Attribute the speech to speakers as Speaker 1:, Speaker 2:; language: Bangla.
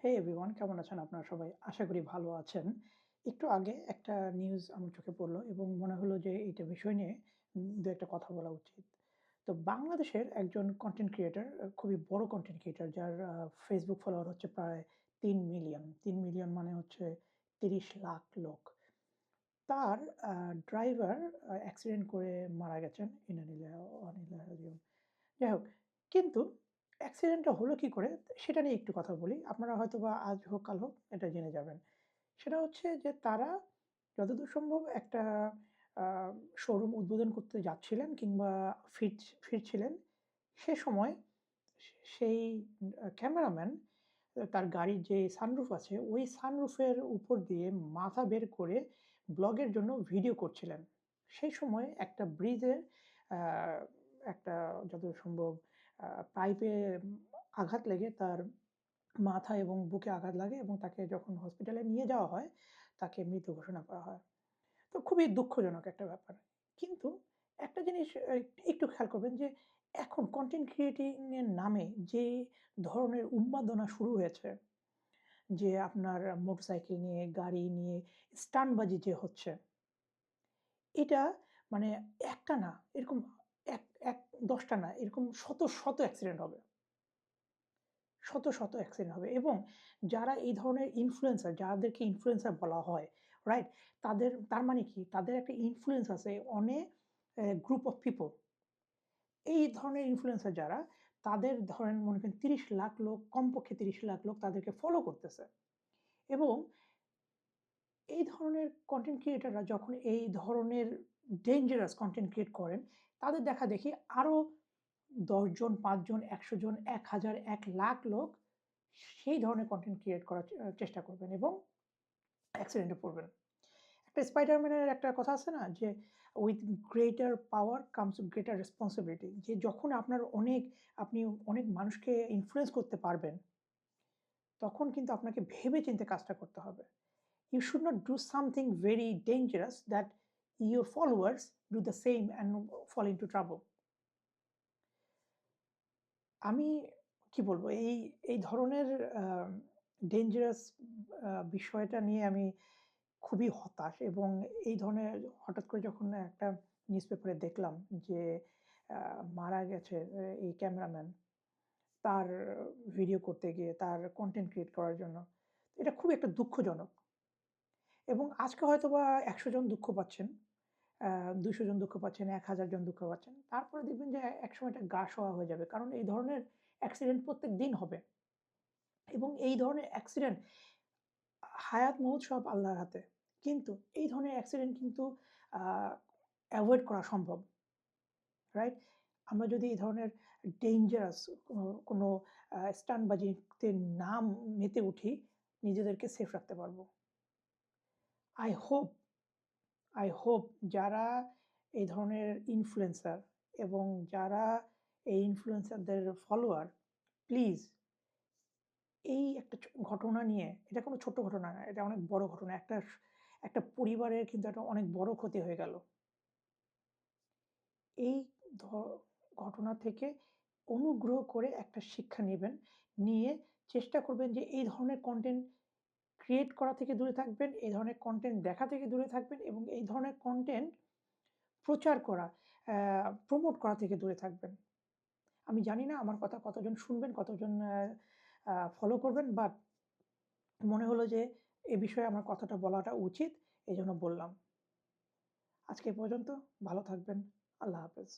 Speaker 1: হে এভরিওয়ান কেমন আছেন আপনারা সবাই? আশা করি ভালো আছেন। একটু আগে একটা নিউজ আমার চোখে পড়ল এবং মনে হলো যে এইটা বিষয় নিয়ে ২ একটা কথা বলা উচিত। তো বাংলাদেশের একজন কনটেন্ট ক্রিয়েটর খুবই বড় কনটেন্ট ক্রিয়েটর যার Facebook ফলোয়ার হচ্ছে প্রায় ৩ মিলিয়ন। ৩ মিলিয়ন মানে হচ্ছে ৩০ লাখ লোক। তার ড্রাইভার অ্যাক্সিডেন্ট করে মারা গেছেন। ইন্না লিল্লাহি ওয়া ইন্না ইলাইহি রাজিউন। যাই হোক, কিন্তু অ্যাক্সিডেন্টটা হলো কি করে সেটা নিয়ে একটু কথা বলি। আপনারা হয়তো বা আজ হোক, কাল হোক এটা জেনে যাবেন। সেটা হচ্ছে যে, তারা যতদূর সম্ভব একটা শোরুম উদ্বোধন করতে যাচ্ছিলেন কিংবা ফিরছ, ফিরছিলেন। সে সময় সেই ক্যামেরাম্যান তার গাড়ির যে সানরুফ আছে, ওই সানরুফের উপর দিয়ে মাথা বের করে ব্লগের জন্য ভিডিও করছিলেন। সেই সময় একটা ব্রিজের একটা যতদূর সম্ভব পাইপে আঘাত লেগে তার মাথা এবং বুকে আঘাত লাগে এবং তাকে যখন হসপিটালে নিয়ে যাওয়া হয়, তাকে মৃত ঘোষণা করা হয়। তো খুবই দুঃখজনক একটা ব্যাপার। কিন্তু একটা জিনিস একটু খেয়াল করবেন যে এখন কন্টেন্ট ক্রিয়েটিং এর নামে যে ধরনের উন্মাদনা শুরু হয়েছে, যে আপনার মোটরসাইকেল নিয়ে, গাড়ি নিয়ে স্টান্টবাজি যে হচ্ছে এটা মানে একটা না এরকম এক এক ১০ টা না এরকম শত, শত অ্যাক্সিডেন্ট হবে। শত, শত অ্যাক্সিডেন্ট হবে এবং যারা এই ধরনের ইনফ্লুয়েন্সার যাদেরকে ইনফ্লুয়েন্সার বলা হয়, রাইট? তাদের তার মানে কি? তাদের একটা ইনফ্লুয়েন্স আছে অনেক গ্রুপ অফ পিপল। এই ধরনের ইনফ্লুয়েন্সার যারা তাদের ধরেন মনে করেন ৩০ লাখ লোক কমপক্ষে ৩০ লাখ লোক তাদেরকে ফলো করতেছে। এবং এই ধরনের কন্টেন্ট ক্রিয়েটাররা যখন এই ধরনের ডেঞ্জারাস কন্টেন্ট ক্রিয়েট করেন, তাদের দেখাদেখি আরও ১০ জন, ৫ জন, ১০০ জন, ১০০০, ১,০০,০০০ লোক সেই ধরনের কন্টেন্ট ক্রিয়েট করার চেষ্টা করবেন এবং অ্যাক্সিডেন্টে পড়বেন। একটা স্পাইডারম্যানের একটা কথা আছে না যে, "with greater power comes greater responsibility যে যখন আপনার অনেক আপনি অনেক মানুষকে ইনফ্লুয়েন্স করতে পারবেন, তখন কিন্তু আপনাকে ভেবে চিন্তে কাজটা করতে হবে। You should not do something very dangerous that your followers do the same and fall into trouble. আমি কি বলব? এই এই ধরনের ডেঞ্জারাস বিষয়টা নিয়ে আমি খুবই হতাশ এবং এই ধরনের হঠাৎ করে যখন একটা নিউজ পেপারে দেখলাম যে মারা গেছে এই ক্যামেরাম্যান, তার ভিডিও করতে গিয়ে, তার কনটেন্ট ক্রিয়েট করার জন্য। এটা খুবই একটা দুঃখজনক। এবং আজকে হয়তোবা ১০০ জন দুঃখ পাচ্ছেন, ২০০ জন দুঃখ পাচ্ছেন, ১,০০০ জন দুঃখ পাচ্ছেন। তারপরে দেখবেন যে একসময় এটা গা সওয়া হয়ে যাবে। কারণ এই ধরনের অ্যাক্সিডেন্ট প্রত্যেক দিন হবে। এবং এই ধরনের অ্যাক্সিডেন্ট হায়াত মউত সব আল্লাহর হাতে। কিন্তু এই ধরনের অ্যাক্সিডেন্ট কিন্তু আ এভয়েড করা সম্ভব। রাইট? আমরা যদি এই ধরনের ডেঞ্জারাস কোনো কোনো আ স্টান্টবাজিতে না মেতে উঠি, নিজেদেরকে সেফ রাখতে পারব I hope, I হোপ যারা এই ধরনের ইনফ্লুয়েন্সার এবং যারা এই ইনফ্লুয়েন্সারদের ফলোয়ার, প্লিজ এই একটা ঘটনা নিয়ে, এটা কোনো ছোট্ট ঘটনা না, এটা অনেক বড় ঘটনা। একটা একটা পরিবারের কিন্তু একটা অনেক বড় ক্ষতি হয়ে গেল। এই ঘটনা থেকে অনুগ্রহ করে একটা শিক্ষা নেবেন নিয়ে চেষ্টা করবেন যে এই ধরনের কনটেন্ট ক্রিয়েট করা থেকে দূরে থাকবেন, এই ধরনের কনটেন্ট দেখা থেকে দূরে থাকবেন এবং এই ধরনের কনটেন্ট প্রচার করা, প্রমোট করা থেকে দূরে থাকবেন। আমি জানি না আমার কথা কতজন শুনবেন, কতজন ফলো করবেন বাট মনে হলো যে এ বিষয়ে আমার কথাটা বলাটা উচিত, এজন্য বললাম। আজকে পর্যন্ত। ভালো থাকবেন। আল্লাহ হাফেজ।